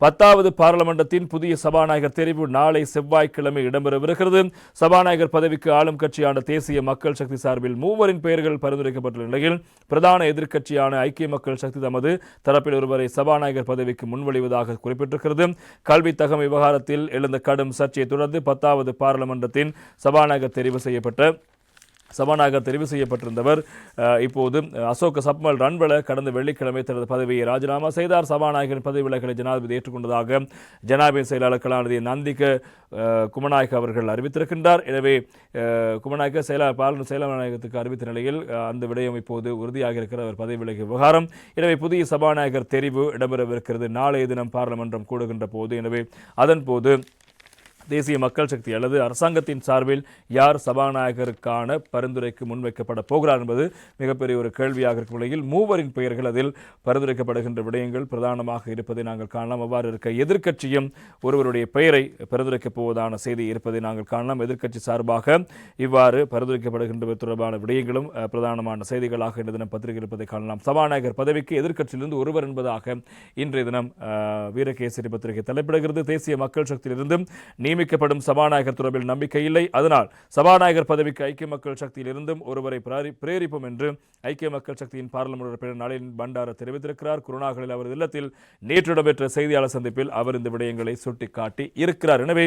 பத்தாவது பாராளுமன்றத்தின் புதிய சபாநாயகர் தெரிவு நாளை செவ்வாய்க்கிழமை இடம்பெறவிருக்கிறது. சபாநாயகர் பதவிக்கு ஆளும் கட்சியான தேசிய மக்கள் சக்தி சார்பில் மூவரின் பெயர்கள் பரிந்துரைக்கப்பட்டுள்ள நிலையில் பிரதான எதிர்க்கட்சியான ஐக்கிய மக்கள் சக்தி தமது தரப்பில் ஒருவரை சபாநாயகர் பதவிக்கு முன்வழிவதாக குறிப்பிட்டிருக்கிறது. கல்வி தகம் விவகாரத்தில் எழுந்த கடும் சர்ச்சையை தொடர்ந்து பத்தாவது பாராளுமன்றத்தின் சபாநாயகர் தெரிவு செய்யப்பட்ட சபாநாயகர் தெரிவு செய்யப்பட்டிருந்தவர். இப்போது அசோக் சப்மல் ரன்வல கடந்த வெள்ளிக்கிழமை தனது பதவியை ராஜினாமா செய்தார். சபாநாயகரின் பதவி விலகலை ஜனாதிபதி ஏற்றுக்கொண்டதாக ஜனாதிபதி செயலாளர் கலாநிதி நந்திக அஹ், அவர்கள் அறிவித்திருக்கின்றார். எனவே குமநாயக்க செயலாளர் பாலன செயலாளருக்கு அறிவித்த நிலையில் அந்த விடயம் இப்போது உறுதியாக இருக்கிற அவர் பதவி விலகிய விவகாரம். எனவே புதிய சபாநாயகர் தெரிவு இடம்பெறவிருக்கிறது. நாளைய தினம் பாராளுமன்றம் கூடுகின்ற போது எனவே அதன்போது தேசிய மக்கள் சக்தி அல்லது அரசாங்கத்தின் சார்பில் யார் சபாநாயகருக்கான பரிந்துரைக்கு முன்வைக்கப்பட போகிறார் என்பது மிகப்பெரிய ஒரு கேள்வியாக இருக்கும் நிலையில் மூவரின் பெயர்கள் அதில் பரிந்துரைக்கப்படுகின்ற விடயங்கள் பிரதானமாக இருப்பதை நாங்கள் காணலாம். அவ்வாறு இருக்க எதிர்க்கட்சியும் ஒருவருடைய பெயரை பரிந்துரைக்கப் போவதான செய்தி இருப்பதை நாங்கள் காணலாம். எதிர்க்கட்சி சார்பாக இவ்வாறு பரிந்துரைக்கப்படுகின்ற தொடர்பான விடயங்களும் பிரதானமான செய்திகளாக இன்று தினம் பத்திரிகை இருப்பதை காணலாம். சபாநாயகர் பதவிக்கு எதிர்க்கட்சியிலிருந்து ஒருவர் என்பதாக இன்றைய தினம் வீரகேசரி பத்திரிகை தலைப்பிடுகிறது. தேசிய மக்கள் சக்தியிலிருந்தும் நியமிக்கப்படும் சபாநாயகர் தொடர்பில் நம்பிக்கை இல்லை. அதனால் சபாநாயகர் பதவிக்கு ஐக்கிய மக்கள் சக்தியிலிருந்தும் ஒருவரை பிரேரிப்போம் என்று ஐக்கிய மக்கள் சக்தியின் பாராளுமன்ற உறுப்பினர் நளின் பண்டார தெரிவித்திருக்கிறார். குருநாகலில் அவரது இல்லத்தில் நேற்று இடம்பெற்ற செய்தியாளர் சந்திப்பில் அவர் இந்த விடயங்களை சுட்டிக்காட்டி இருக்கிறார். எனவே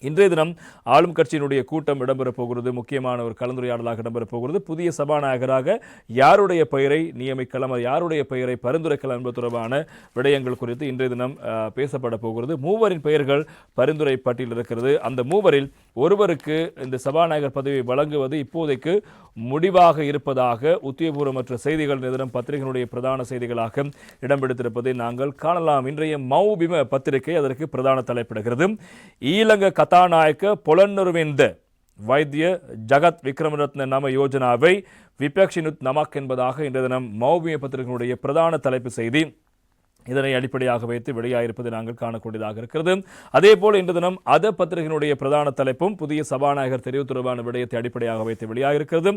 இன்றைய தினம் ஆளும் கட்சியினுடைய கூட்டம் இடம்பெறப் போகிறது. முக்கியமான ஒரு கலந்துரையாடலாக இடம்பெறப் போகிறது. புதிய சபாநாயகராக யாருடைய பெயரை நியமிக்கலாம் யாருடைய பெயரை பரிந்துரைக்கலாம் என்பது தொடர்பான விடயங்கள் குறித்து இன்றைய தினம் பேசப்பட போகிறது. மூவரின் பெயர்கள் பரிந்துரை பட்டியல் இருக்கிறது. அந்த மூவரில் ஒருவருக்கு இந்த சபாநாயகர் பதவியை வழங்குவது இப்போதைக்கு முடிவாக இருப்பதாக உத்தியபூர்வமற்ற செய்திகள் இந்த தினம் பத்திரிகையினுடைய பிரதான செய்திகளாக இடம்பெடுத்திருப்பதை நாங்கள் காணலாம். இன்றைய மௌபிம பத்திரிகை அதற்கு பிரதான தலைப்பிடுகிறது. ஈலங்க கதாநாயக்க பொலன்னருவிந்த வைத்திய ஜகத் விக்ரமரத்ன நம யோஜனாவை விபக்ஷினுத் நமக் என்பதாக இன்றைய தினம் மௌபிய பத்திரிகையினுடைய பிரதான தலைப்பு செய்தி. இதனை அடிப்படையாக வைத்து வெளியாயிருப்பதை நாங்கள் காணக்கூடியதாக இருக்கிறது. அதே போல் இன்று தினம் அத பத்திரிகையினுடைய பிரதான தலைப்பும் புதிய சபாநாயகர் தெரிவு தொடர்பான விடயத்தை அடிப்படையாக வைத்து வெளியாகிருக்கிறது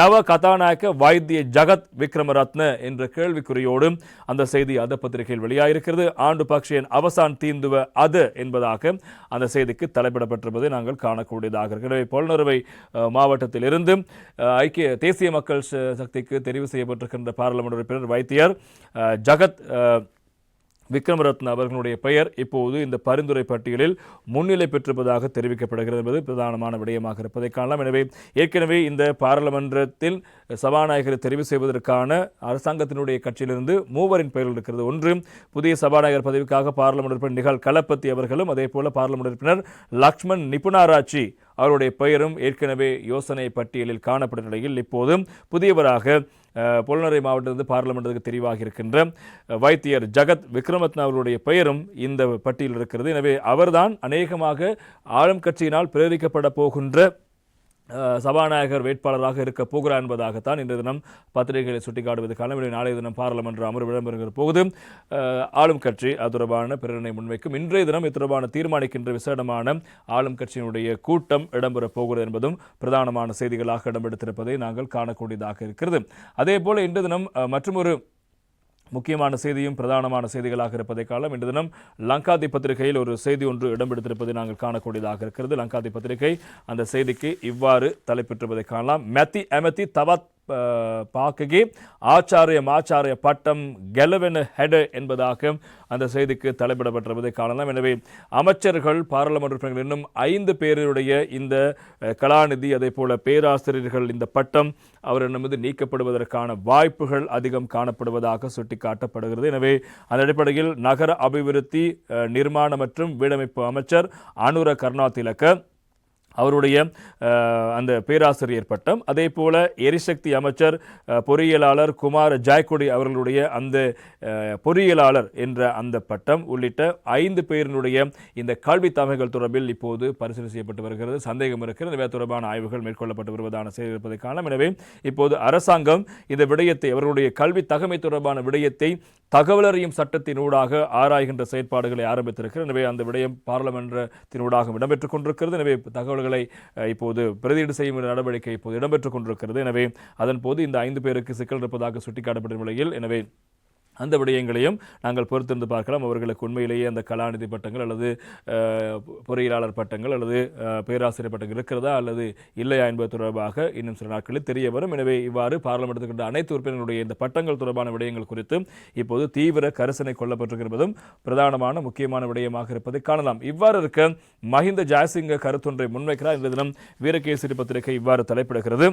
நவ கதாநாயக வைத்திய ஜகத் விக்ரமரத்ன என்ற கேள்விக்குறியோடு அந்த செய்தி அத பத்திரிகையில் வெளியாகிருக்கிறது ஆண்டு பக்ஷியன் அவசான் தீந்துவ அது என்பதாக அந்த செய்திக்கு தலைப்பிடப்பட்டிருப்பதை நாங்கள் காணக்கூடியதாக இருக்கிறது. எனவே பொலனறுவை மாவட்டத்தில் இருந்து ஐக்கிய தேசிய மக்கள் சக்திக்கு தெரிவு செய்யப்பட்டிருக்கின்ற பாராளுமன்ற உறுப்பினர் வைத்தியர் ஜகத் விக்ரமரத்ன அவர்களுடைய பெயர் இப்போது இந்த பரிந்துரை பட்டியலில் முன்னிலை பெற்றிருப்பதாக தெரிவிக்கப்படுகிறது என்பது பிரதானமான விடயமாக இருப்பதை காணலாம். எனவே ஏற்கனவே இந்த பாராளுமன்றத்தில் சபாநாயகரை தெரிவு செய்வதற்கான அரசாங்கத்தினுடைய கட்சியிலிருந்து மூவரின் பெயர்கள் இருக்கிறது. ஒன்று புதிய சபாநாயகர் பதவிக்காக பாராளுமன்ற உறுப்பினர் நிகழ் கலப்பத்தி அவர்களும் அதே போல பாராளுமன்ற உறுப்பினர் லக்ஷ்மண் நிபுணாராட்சி அவருடைய பெயரும் ஏற்கனவே யோசனை பட்டியலில் காணப்பட்ட நிலையில். இப்போது புதியவராக பொலனரை மாவட்டத்திலிருந்து பார்லமெண்ட்டுக்கு தெரிவாகி இருக்கின்ற வைத்தியர் ஜகத் விக்ரமத்னா அவர்களுடைய பெயரும் இந்த பட்டியலில் இருக்கிறது. எனவே அவர்தான் அநேகமாக ஆளும் கட்சியினால் பிரேரிக்கப்பட போகின்ற சபாநாயகர் வேட்பாளராக இருக்க போகிறார் என்பதாகத்தான் இன்றைய தினம் பத்திரிகைகளை சுட்டிக்காட்டுவதற்கான காலம் நாளைய தினம் பாராளுமன்ற அமர்வு இடம்பெறுகிற போது ஆளும் கட்சி அது தொடர்பான பிரேரணை முன்வைக்கும். இன்றைய தினம் இது தொடர்பான தீர்மானிக்கின்ற விசேடமான ஆளும் கட்சியினுடைய கூட்டம் இடம்பெறப் போகிறது என்பதும் பிரதானமான செய்திகளாக இடம்பெடுத்திருப்பதை நாங்கள் காணக்கூடியதாக இருக்கிறது. அதே போல இன்றைய தினம் மற்றொரு முக்கியமான செய்தியும் பிரதானமான செய்திகளாக இருப்பதை காலம் இன்று தினம் லங்காதி பத்திரிகையில் ஒரு செய்தி ஒன்று இடம்பெடுத்திருப்பதை நாங்கள் காணக்கூடியதாக இருக்கிறது. லங்காதி பத்திரிகை அந்த செய்திக்கு இவ்வாறு தலைப்பெற்றுவதை காணலாம். மெத்தி அமெத்தி தவத் பாக்ககி ஆச்சாரியம் ஆச்சாரிய பட்டம் கெலவென் ஹெட் என்பதாக அந்த செய்திக்கு தலைப்பிடப்பட்டிருப்பதை காணலாம். எனவே அமைச்சர்கள் பாராளுமன்ற உறுப்பினர்கள் இன்னும் ஐந்து பேருடைய இந்த கலாநிதி அதே போல பேராசிரியர்கள் இந்த பட்டம் அவரிடமிருந்து நீக்கப்படுவதற்கான வாய்ப்புகள் அதிகம் காணப்படுவதாக சுட்டிக்காட்டப்படுகிறது. எனவே அந்த அடிப்படையில் நகர அபிவிருத்தி நிர்மாணம் மற்றும் வீடமைப்பு அமைச்சர் அனுர கருணாதிலக்க அவருடைய அந்த பேராசிரியர் பட்டம். அதே போல எரிசக்தி அமைச்சர் பொறியியலாளர் குமார் ஜாய்குடி அவர்களுடைய அந்த பொறியியலாளர் என்ற அந்த பட்டம் உள்ளிட்ட ஐந்து பேரினுடைய இந்த கல்வி தமிழ்கள் தொடர்பில் இப்போது பரிசீலனை செய்யப்பட்டு வருகிறது. சந்தேகம் இருக்கிறது. இவை தொடர்பான ஆய்வுகள் மேற்கொள்ளப்பட்டு வருவதான செய்தி இருப்பதை காணலாம். எனவே இப்போது அரசாங்கம் இந்த விடயத்தை அவர்களுடைய கல்வி தகமை தொடர்பான விடயத்தை தகவலறியும் சட்டத்தினூடாக ஆராய்கின்ற செயற்பாடுகளை ஆரம்பித்திருக்கிறது. எனவே அந்த விடயம் பாராளுமன்றத்தினூடாக இடம்பெற்றுக் கொண்டிருக்கிறது. எனவே தகவல் தகவல்களை இப்போது பிரதியீடு செய்யும் நடவடிக்கை இப்போது இடம்பெற்றுக் கொண்டிருக்கிறது. எனவே அதன் போது இந்த ஐந்து பேருக்கு சிக்கல் இருப்பதாக சுட்டிக்காட்டப்பட்ட நிலையில் எனவே அந்த விடயங்களையும் நாங்கள் பொறுத்திருந்து பார்க்கலாம். அவர்களுக்கு உண்மையிலேயே அந்த கலாநிதி பட்டங்கள் அல்லது பொறியியலாளர் பட்டங்கள் அல்லது பேராசிரியர் பட்டங்கள் இருக்கிறதா அல்லது இல்லையா என்பது தொடர்பாக இன்னும் சில நாட்களில் தெரிய வரும். எனவே இவ்வாறு பாராளுமன்றத்தில் கொண்ட அனைத்து உறுப்பினர்களுடைய இந்த பட்டங்கள் தொடர்பான விடயங்கள் குறித்து இப்போது தீவிர கரிசனை கொள்ளப்பட்டிருக்கிறதும் பிரதானமான முக்கியமான விடயமாக இருப்பதை காணலாம். இவ்வாறு இருக்க மஹிந்த ஜாயசிங்க கருத்தொன்றை முன்வைக்கிறார். இந்த தினம் வீரகேசரி பத்திரிகை இவ்வாறு தலைப்பிடுகிறது.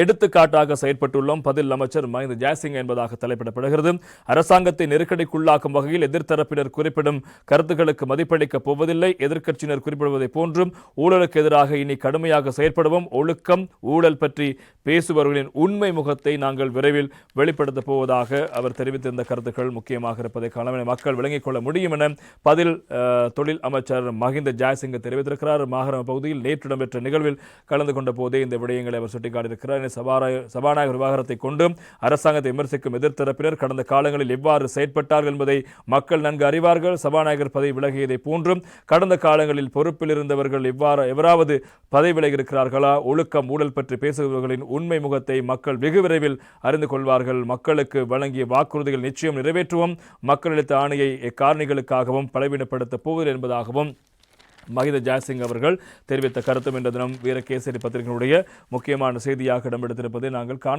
எடுத்துக்காட்டாக செயற்பட்டுள்ளோம். பதில் அமைச்சர் மஹிந்த ஜெயசிங் என்பதாக தலைப்பிடப்படுகிறது. அரசாங்கத்தை நெருக்கடிக்குள்ளாக்கும் வகையில் எதிர்த்தரப்பினர் குறிப்பிடும் கருத்துக்களுக்கு மதிப்பளிக்கப் போவதில்லை. எதிர்க்கட்சியினர் குறிப்பிடுவதைப் போன்றும் ஊழலுக்கு எதிராக இனி கடுமையாக செயற்படுவோம். ஒழுக்கம் ஊழல் பற்றி பேசுபவர்களின் உண்மை முகத்தை நாங்கள் விரைவில் வெளிப்படுத்தப் போவதாக அவர் தெரிவித்திருந்த கருத்துக்கள் முக்கியமாக இருப்பதை காணலாம் மக்கள் விளங்கிக் கொள்ள முடியும் என பதில் தொழில் அமைச்சர் மஹிந்த ஜெயசிங்க தெரிவித்திருக்கிறார். மாகரம பகுதியில் நேற்று இடம்பெற்ற நிகழ்வில் கலந்து கொண்ட போதே இந்த விடயங்களை அவர் சுட்டிக்காட்டியிருக்கிறார். என சபாநாயகர் சபாநாயகர் விவகாரத்தை கொண்டு அரசாங்கத்தை விமர்சிக்கும் எதிர்த்தரப்பினர் கடந்த காலங்களில் எவ்வாறு செயற்பட்டார்கள் என்பதை மக்கள் நன்கு அறிவார்கள். சபாநாயகர் பதவி விலகியதை போன்றும் கடந்த காலங்களில் பொறுப்பில் இருந்தவர்கள் எவ்வாறு எவராவது பதவி விலகி இருக்கிறார்களா ஒழுக்கம் ஊழல் பற்றி பேசுபவர்களின் உண்மை முகத்தை மக்கள் வெகு விரைவில் அறிந்து கொள்வார்கள். மக்களுக்கு வழங்கிய வாக்குறுதிகள் நிச்சயம் நிறைவேற்றுவோம். மக்களிடத்த ஆணையை எக்காரணிகளுக்காகவும் பலவீனப்படுத்தப் போவது என்பதாகவும் மகித ஜாசிங் அவர்கள் தெரிவித்த கருத்தும் என்ற தினம் வீரகேசரி பத்திரிகையினுடைய முக்கியமான செய்தியாக இடம்பெடுத்திருப்பதை நாங்கள் காண